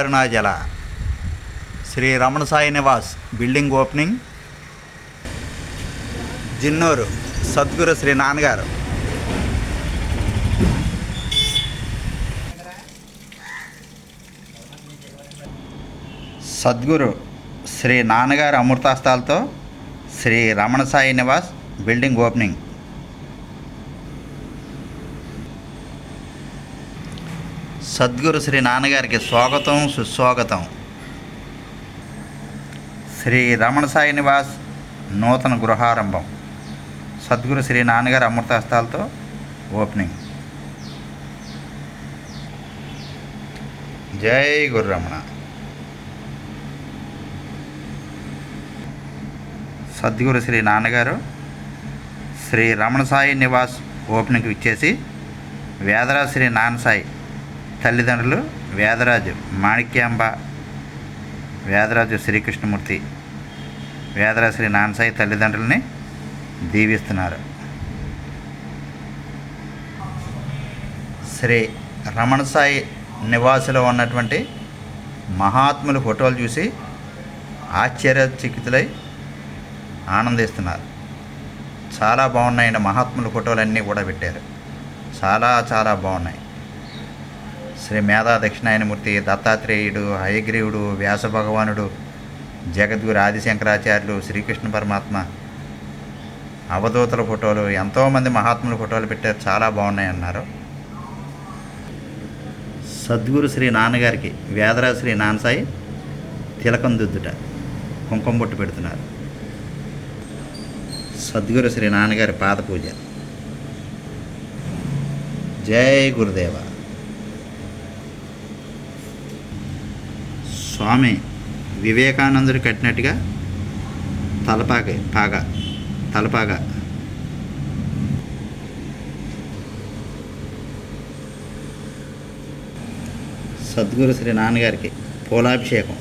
Arunachala Sri Ramana Sai Nivas building opening. Jinnuru Sadguru Shri Nannagaru. Sadguru Shri Nannagaru అమృతాస్తాలతో Shri Ramana Sai Nivas building opening. Sadguru Shri నాన్నగారికి స్వాగతం సుస్వాగతం. శ్రీ రమణ సాయి నివాస్ నూతన గృహారంభం. సద్గురు శ్రీ నాన్నగారి అమృతహస్తాలతో ఓపెనింగ్. జై గురు రమణ. సద్గురు శ్రీ నాన్నగారు శ్రీ రమణ సాయి నివాస్ ఓపెనింగ్కి ఇచ్చేసి వేదరా శ్రీ నాన్నసాయి తల్లిదండ్రులు వేదరాజు మాణిక్యాంబ వేదరాజు శ్రీకృష్ణమూర్తి వేదరాజు శ్రీ నాన్నసాయి తల్లిదండ్రులని దీవిస్తున్నారు. శ్రీ రమణ సాయి నివాసులో ఉన్నటువంటి మహాత్ముల ఫోటోలు చూసి ఆశ్చర్యచకితులై ఆనందిస్తున్నారు. చాలా బాగున్నాయండి మహాత్ముల ఫోటోలన్నీ కూడా పెట్టారు. చాలా చాలా బాగున్నాయి. శ్రీ మేధా దక్షిణాయనమూర్తి దత్తాత్రేయుడు హయగ్రీవుడు వ్యాస భగవానుడు జగద్గురు ఆదిశంకరాచార్యులు శ్రీకృష్ణ పరమాత్మ. అవధూతల ఫోటోలు ఎంతోమంది మహాత్ముల ఫోటోలు పెట్టారు. చాలా బాగున్నాయి అన్నారు సద్గురు శ్రీ నాన్నగారికి వేదరాజు శ్రీ నాన్నసాయి తిలకం దుద్దుట కుంకుమ బొట్టు పెడుతున్నారు. సద్గురు శ్రీ నాన్నగారి పాద పూజ. జై గురుదేవ. స్వామి వివేకానందుడు కట్టినట్టుగా తలపాక పాగ తలపాగ సద్గురు శ్రీ నాన్నగారికి పూలాభిషేకం.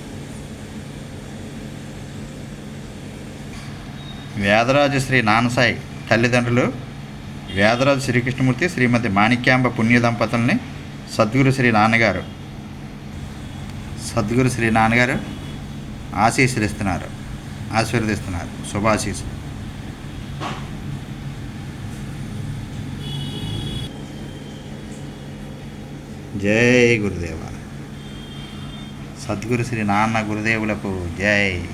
వేదరాజు శ్రీ నాన్నసాయి తల్లిదండ్రులు వేదరాజు శ్రీకృష్ణమూర్తి శ్రీమతి మాణిక్యాంబ పుణ్య దంపతుల్ని సద్గురు శ్రీ నాన్నగారు సద్గురు శ్రీ నాన్నగారు ఆశీస్సులు ఇస్తున్నారు ఆశీర్వదిస్తున్నారు. శుభాశీస్సులు. జై గురుదేవ. సద్గురు శ్రీ నాన్న గురుదేవులకు జై.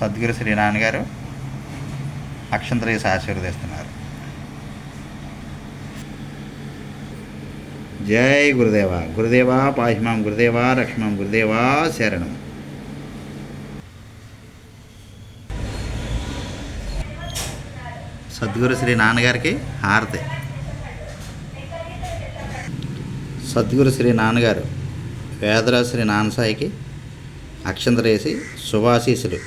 సద్గురు శ్రీ నాన్నగారు అక్షంతరేసి ఆశీర్వదిస్తున్నారు. జై గురుదేవ. గురుదేవా పాహిమాం గురుదేవా రక్ష్మం గురుదేవా శరణం. సద్గురు శ్రీ నాన్నగారికి హారతి. సద్గురు శ్రీ నాన్నగారు వేదరా శ్రీ నాన్నసాయికి అక్షంతరేసి శుభాశీసులు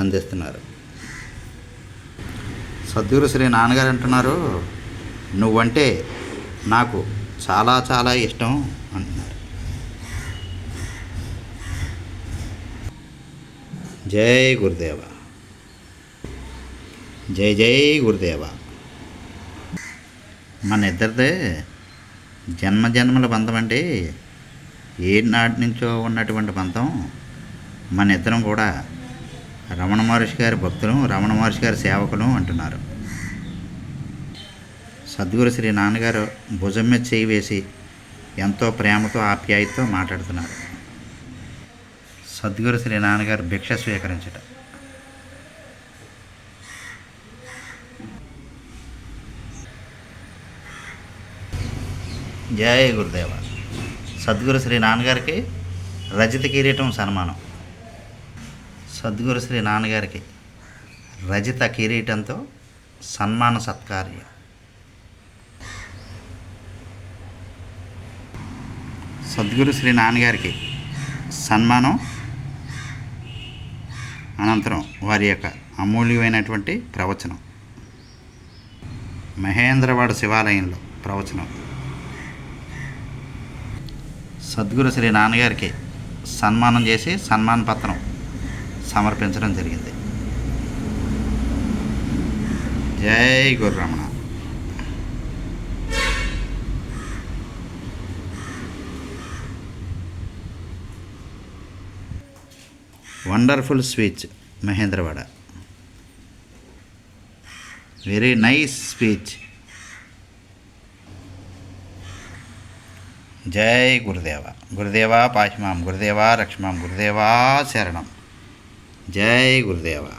అందిస్తున్నారు. సద్గురు శ్రీ నాన్నగారు అంటున్నారు నువ్వంటే నాకు చాలా చాలా ఇష్టం అంటున్నారు. జై గురుదేవ. జై జై గురుదేవ. మన ఇద్దరిదే జన్మ జన్మల బంధం అంటే ఏ నాటి నుంచో ఉన్నటువంటి బంధం. మన ఇద్దరం కూడా రమణ మహర్షి గారి భక్తులు రమణ మహర్షి గారి సేవకులు అంటున్నారు. సద్గురు శ్రీ నాన్నగారు భుజం మీద చేయి వేసి ఎంతో ప్రేమతో ఆప్యాయతో మాట్లాడుతున్నారు. సద్గురు శ్రీ నాన్నగారు భిక్ష స్వీకరించట. జయ గురుదేవ. సద్గురు శ్రీ నాన్నగారికి రజత కిరీటం సన్మానం. సద్గురు శ్రీ నాన్నగారికి రజిత కిరీటంతో సన్మాన సత్కార్యం. సద్గురు శ్రీ నాన్నగారికి సన్మానం అనంతరం వారి యొక్క అమూల్యమైనటువంటి ప్రవచనం. మహేంద్రవాడ శివాలయంలో ప్రవచనం. సద్గురు శ్రీ నాన్నగారికి సన్మానం చేసి సన్మాన పత్రం సమర్పించడం జరిగింది. జై Gururamana wonderful speech Mahendravada very nice speech జై గురుదేవ గురుదేవా పాహిమాం గురుదేవా రక్ష్మాం గురుదేవా శరణం జై గురుదేవా